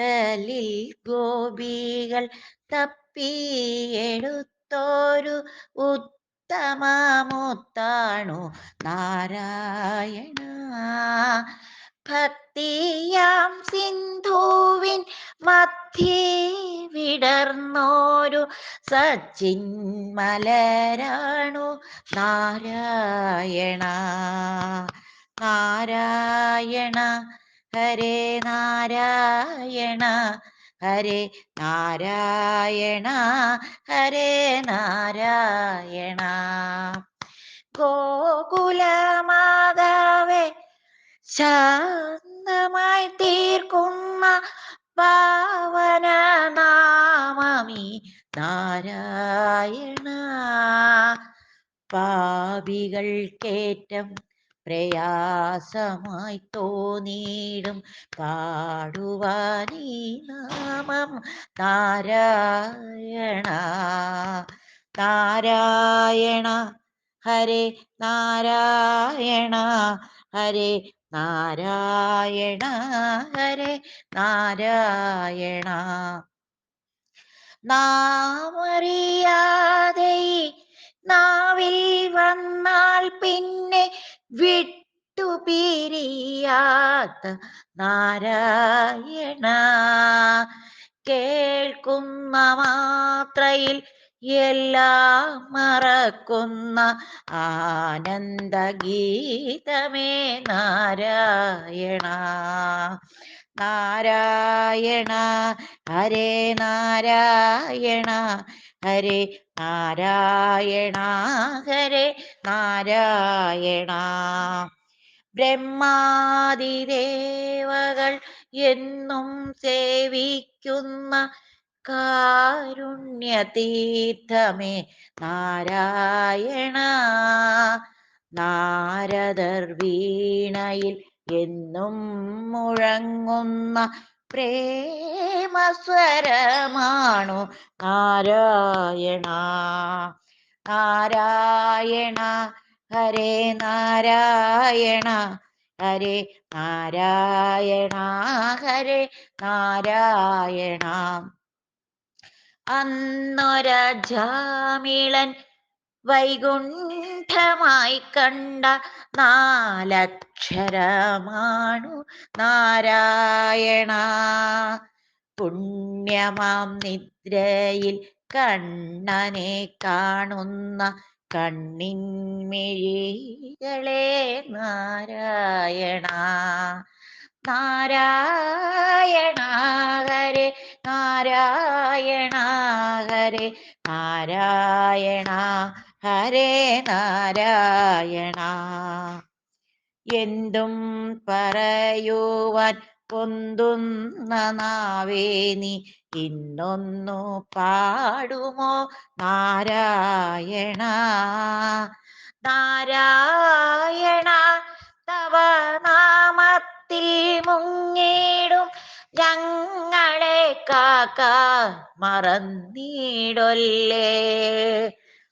അത്തലിൽ ഗോപികൾ തപ്പിയെടുത്തോരു ഉത്തമമുത്താണു നാരായണ. ഭക്തിയാം സിന്ധുവിൻ മധ്യേ വിടർന്നോരു സച്ചിൻ മലരാണു നാരായണ. നാരായണ ഹരേ നാരായണ ഹരേ നാരായണ ഹരേ നാരായണ. ഗോകുലമാതാവേ ശാന്തമായി തീർക്കുന്ന പാവന നാമമി നാരായണ. പാപികൾക്കേറ്റം പ്രയാസമായി തോന്നിയിടും പാടുവാനീ നാമം നാരായണ നാരായണ ഹരേ നാരായണ ഹരേ നാരായണ ഹരേ നാരായണ. നാമറിയാതെ നാവിൽ വന്നാൽ പിന്നെ വിട്ടുപിരിയാത്ത നാരായണ. കേൾക്കുന്ന മാത്രയിൽ എല്ലാം മറക്കുന്ന ആനന്ദഗീതമേ നാരായണ. നാരായണ ഹരേ നാരായണ ഹരേ നാരായണ ഹരേ നാരായണ. ബ്രഹ്മാതിദേവകൾ എന്നും സേവിക്കുന്ന കാരുണ്യതീർത്ഥമേ നാരായണ. നാരദർ വീണയിൽ എന്നും മുഴങ്ങുന്ന പ്രേമസ്വരമാണു നാരായണ. നാരായണ ഹരേ നാരായണ ഹരേ നാരായണ ഹരേ നാരായണ. അന്നൊരജാമിളൻ വൈകുണ്ഠമായി കണ്ട നാലക്ഷരമാണു നാരായണ. പുണ്യമാം നിദ്രയിൽ കണ്ണനെ കാണുന്ന കണ്ണിൻമിഴികളെ നാരായണ. നാരായണ ഹരേ നാരായണ ഹരേ നാരായണ. ഹരേ നാരായണ. എന്തും പറയുവാൻ പൊന്തുന്ന നാവേനി ഇന്നൊന്നു പാടുമോ നാരായണ? നാരായണ തവ നാമത്തിൽ മുങ്ങിടും ഞങ്ങളെ കാക്ക മറന്നിടൊല്ലേ?